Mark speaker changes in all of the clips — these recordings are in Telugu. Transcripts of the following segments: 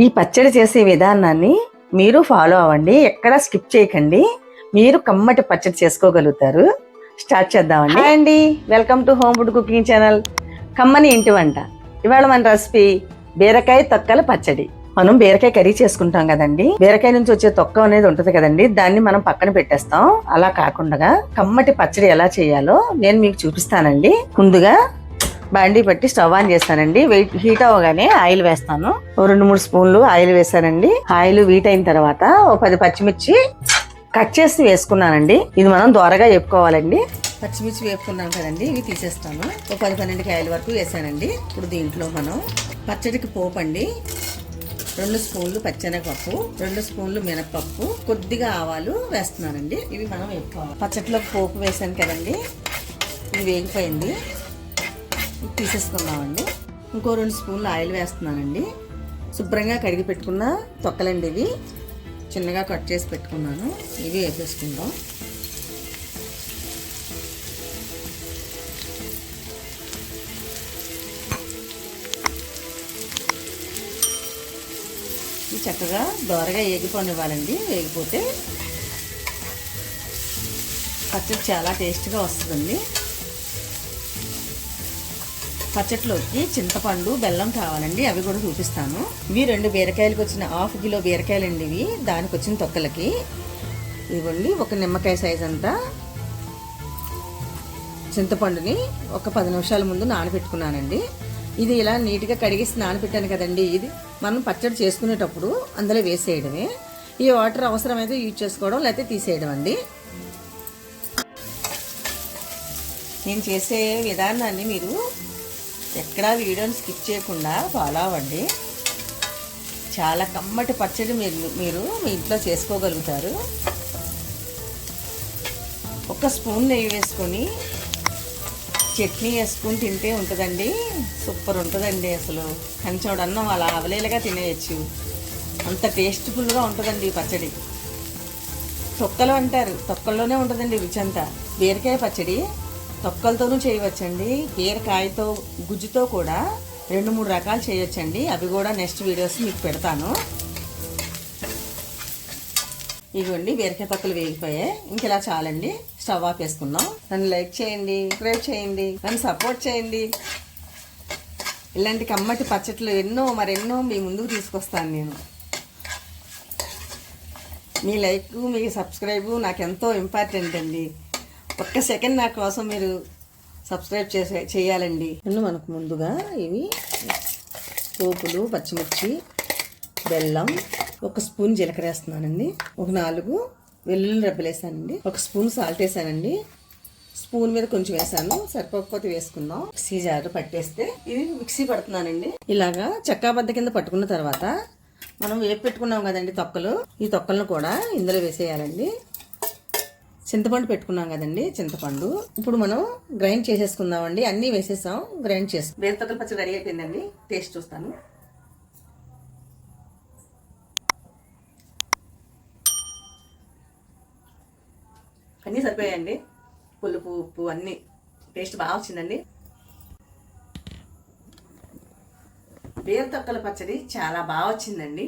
Speaker 1: ఈ పచ్చడి చేసే విధానాన్ని మీరు ఫాలో అవ్వండి. ఎక్కడ స్కిప్ చేయకండి. మీరు కమ్మటి పచ్చడి చేసుకోగలుగుతారు. స్టార్ట్ చేద్దామండి. అండి. Welcome to home food cooking channel కమ్మని ఇంటి వంట. ఇవాళ మన రెసిపీ బీరకాయ తొక్కల పచ్చడి. మనం బీరకాయ కర్రీ చేసుకుంటాం కదండి. బీరకాయ నుంచి వచ్చే తొక్క అనేది ఉంటుంది కదండి. దాన్ని మనం పక్కన పెట్టేస్తాం. అలా కాకుండా కమ్మటి పచ్చడి ఎలా చేయాలో నేను మీకు చూపిస్తానండి. ముందుగా బాండీ పెట్టి స్టవ్ ఆన్ చేస్తానండి. వెయిట్ హీట్ అవ్వగానే ఆయిల్ వేస్తాను. రెండు మూడు స్పూన్లు ఆయిల్ వేసానండి. ఆయిల్ వీట్ అయిన తర్వాత ఓ పది పచ్చిమిర్చి కట్ చేసి వేసుకున్నానండి. ఇది మనం దోరగా చెప్పుకోవాలండి పచ్చిమిర్చి వేపుకున్నాం కదండి ఇవి తీసేస్తాను. ఓ పది పన్నెండు కాయల వరకు వేసానండి. ఇప్పుడు దీంట్లో మనం పచ్చడికి పోపు అండి రెండు స్పూన్లు పచ్చెనగపప్పు రెండు స్పూన్లు మినపప్పు కొద్దిగా ఆవాలు వేస్తున్నానండి. ఇవి మనం వేపుకోవాలి. పచ్చట్లోకి పోపు వేసాను కదండి ఇది వేగిపోయింది. తీసేసుకుందామండి. ఇంకో రెండు స్పూన్లు ఆయిల్ వేస్తున్నానండి. శుభ్రంగా కడిగి పెట్టుకున్న తొక్కలండి ఇవి. చిన్నగా కట్ చేసి పెట్టుకున్నాను. ఇవి వేసేసుకుందాం. చక్కగా దోరగా వేగిపోనివ్వాలండి వేగిపోతే పచ్చడి చాలా టేస్ట్గా వస్తుందండి. పచ్చట్లోకి చింతపండు బెల్లం కావాలండి అవి కూడా చూపిస్తాను. ఇవి రెండు బీరకాయలకు వచ్చిన హాఫ్ కిలో బీరకాయలండి ఇవి. దానికి వచ్చిన తొక్కలకి. ఇవ్వండి ఒక నిమ్మకాయ సైజ్ అంతా. చింతపండుని ఒక పది నిమిషాల ముందు నానబెట్టుకున్నానండి. ఇది ఇలా నీట్గా కడిగేసి నానబెట్టాను కదండి ఇది. మనం పచ్చడి చేసుకునేటప్పుడు అందులో వేసేయడమే. ఈ వాటర్ అవసరమైతే యూజ్ చేసుకోవడం లేకపోతే తీసేయడం అండి. నేను చేసే విధానాన్ని మీరు ఎక్కడా వీడియోని స్కిప్ చేయకుండా ఫాలో అవ్వండి. చాలా కమ్మటి పచ్చడి మీరు మీరు మీ ఇంట్లో చేసుకోగలుగుతారు. ఒక స్పూన్ నెయ్యి వేసుకొని చట్నీ వేసుకుని తింటే ఉంటుందండి. సూపర్ ఉంటుందండి అసలు. కంచోడు అన్నం అలా అవలేలుగా తినేయచ్చు. అంత టేస్ట్ఫుల్గా ఉంటుందండి ఈ పచ్చడి. తొక్కలు అంటారు. తొక్కల్లోనే ఉంటుందండి రుచి అంతా. బీరకాయ పచ్చడి. తొక్కలతోనూ చేయవచ్చండి. బీరకాయతో గుజ్జుతో కూడా రెండు మూడు రకాలు చేయొచ్చండి. అవి కూడా నెక్స్ట్ వీడియోస్ మీకు పెడతాను. ఇగోండి బీరకాయ తొక్కలు వేగిపోయాయి. ఇంక ఇలా చాలండి. స్టవ్ ఆఫ్ వేసుకుందాం నన్ను లైక్ చేయండి సబ్స్క్రైబ్ చేయండి నన్ను సపోర్ట్ చేయండి. ఇలాంటి కమ్మటి పచ్చట్లు ఎన్నో మరెన్నో మీ ముందుకు తీసుకొస్తాను నేను. మీ లైక్ మీ సబ్స్క్రైబ్ నాకు ఎంతో ఇంపార్టెంట్ అండి. ఒక్క సెకండ్ నా కోసం మీరు సబ్స్క్రైబ్ చేసే చేయాలండి. ఇನ್ನು మనకు ముందుగా ఇవి పోపులు పచ్చిమిర్చి బెల్లం ఒక స్పూన్ జీలకర్ర వేస్తున్నానండి. ఒక నాలుగు వెల్లుల్లి రెబ్బలేసానండి ఒక స్పూన్ సాల్ట్ వేసానండి. స్పూన్ మీద కొంచెం వేసాను. సరిపోకపోతే వేసుకుందాం. మిక్సీ జారు పట్టేస్తే ఇది మిక్సీ పడుతున్నానండి. ఇలాగా చెక్కాబద్ద కింద పట్టుకున్న తర్వాత మనం వేపు పెట్టుకున్నాం కదండి తొక్కలు. ఈ తొక్కలను కూడా ఇందులో వేసేయాలండి. చింతపండు పెట్టుకున్నాం కదండి చింతపండు. ఇప్పుడు మనం గ్రైండ్ చేసేసుకుందామండి. అన్నీ వేసేసాం గ్రైండ్ చేసి. వేరు పచ్చి పచ్చడి రెడీ అయిపోయిందండి టేస్ట్ చూస్తాను. అన్నీ సరిపోయాయండి. పులుపు ఉప్పు అన్నీ. టేస్ట్ బాగా వచ్చిందండి. వేరుతొక్కల తొక్కల పచ్చడి చాలా బాగా వచ్చిందండి.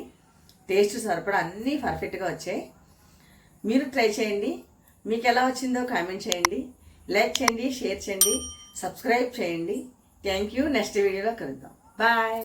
Speaker 1: టేస్ట్ సరిపడా అన్నీ పర్ఫెక్ట్గా వచ్చాయి. మీరు ట్రై చేయండి. మీకు ఎలా వచ్చిందో కామెంట్ చేయండి. లైక్ చేయండి షేర్ చేయండి సబ్స్క్రైబ్ చేయండి. Thank you. నెక్స్ట్ వీడియోలో కలుద్దాం. బాయ్.